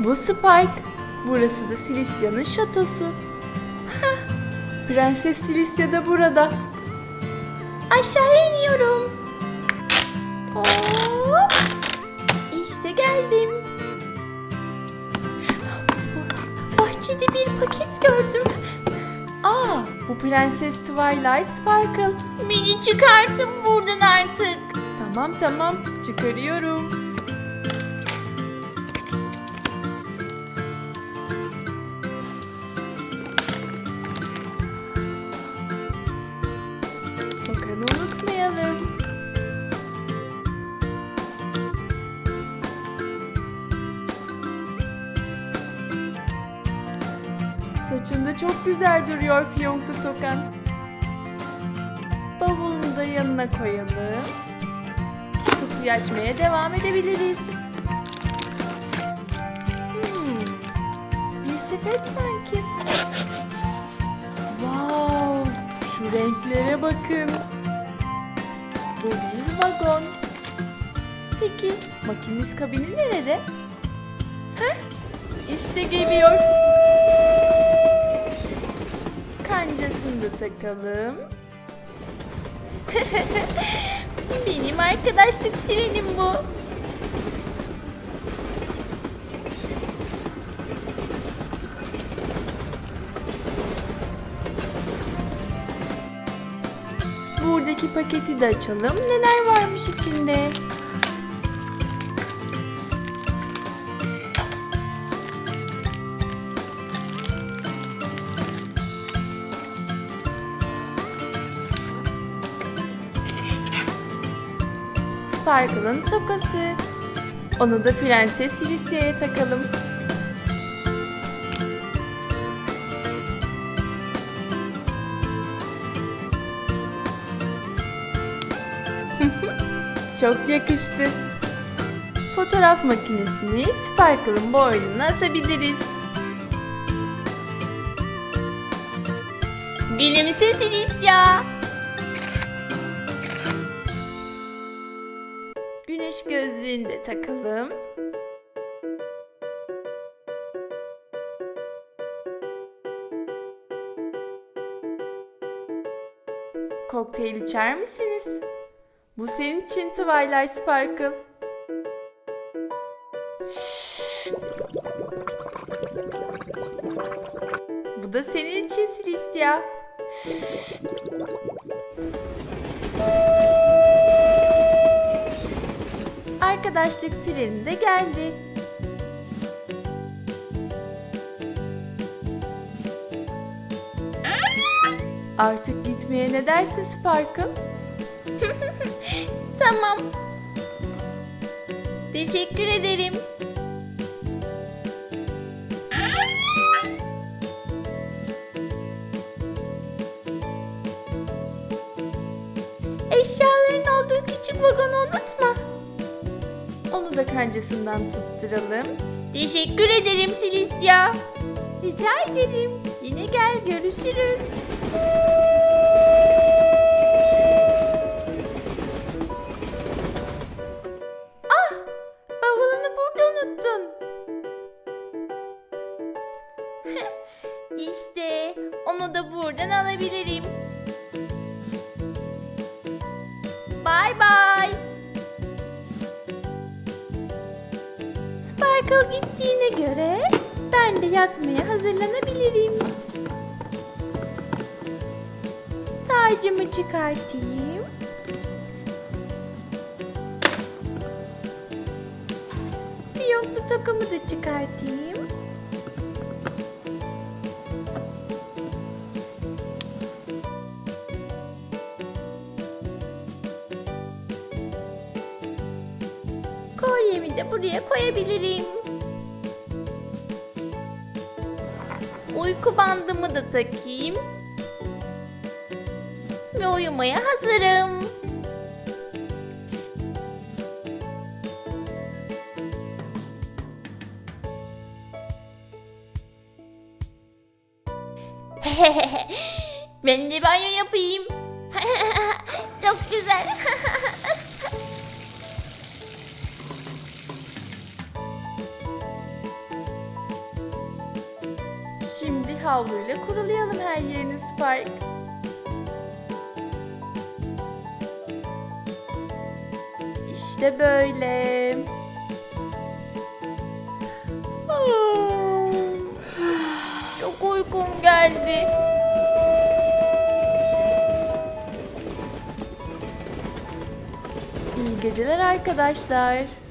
Bu Spark. Burası da Silisya'nın şatosu. Prenses Silisya da burada. Aşağı iniyorum. Hop. İşte geldim. Bahçede bir paket gördüm. Aa, bu Prenses Twilight Sparkle. Beni çıkartın buradan artık. Tamam tamam, çıkarıyorum. Saçında çok güzel duruyor fiyonklu tokan. Bavulunu da yanına koyalım. Kutuyu açmaya devam edebiliriz. Hmm, bir sepet sanki. Wow, şu renklere bakın. Bu bir vagon. Peki makinist kabini nerede? Heh, işte geliyor. Kancasını da takalım. Benim arkadaşlık trenim bu. Buradaki paketi de açalım. Neler varmış içinde? Sparkle'ın tokası. Onu da Prenses Silisya'ya takalım. Çok yakıştı. Fotoğraf makinesini Sparkle'ın boynuna asabiliriz. Gülümse Silisya. Güneş gözlüğünü de takalım. Kokteyl içer misiniz? Bu senin için Twilight Sparkle. Bu da senin için Celestia. Arkadaşlık treni de geldi. Artık gitmeye ne dersin Sparkle? Tamam. Teşekkür ederim. Eşyaların olduğu küçük vagonu unutma. Kancasından tutturalım. Teşekkür ederim Silisya. Rica ederim. Yine gel görüşürüz. Ah! Bavulunu burada unuttun. İşte onu da buradan alabilirim. Sparkle gittiğine göre ben de yatmaya hazırlanabilirim. Tacımı çıkartayım. Fiyonklu tokamı da çıkartayım. De buraya koyabilirim. Uyku bandımı da takayım. Ve uyumaya hazırım. ben de banyo yapayım. Çok güzel. havluyla kurulayalım her yerini Spike. İşte böyle. Çok uykum geldi. İyi geceler arkadaşlar.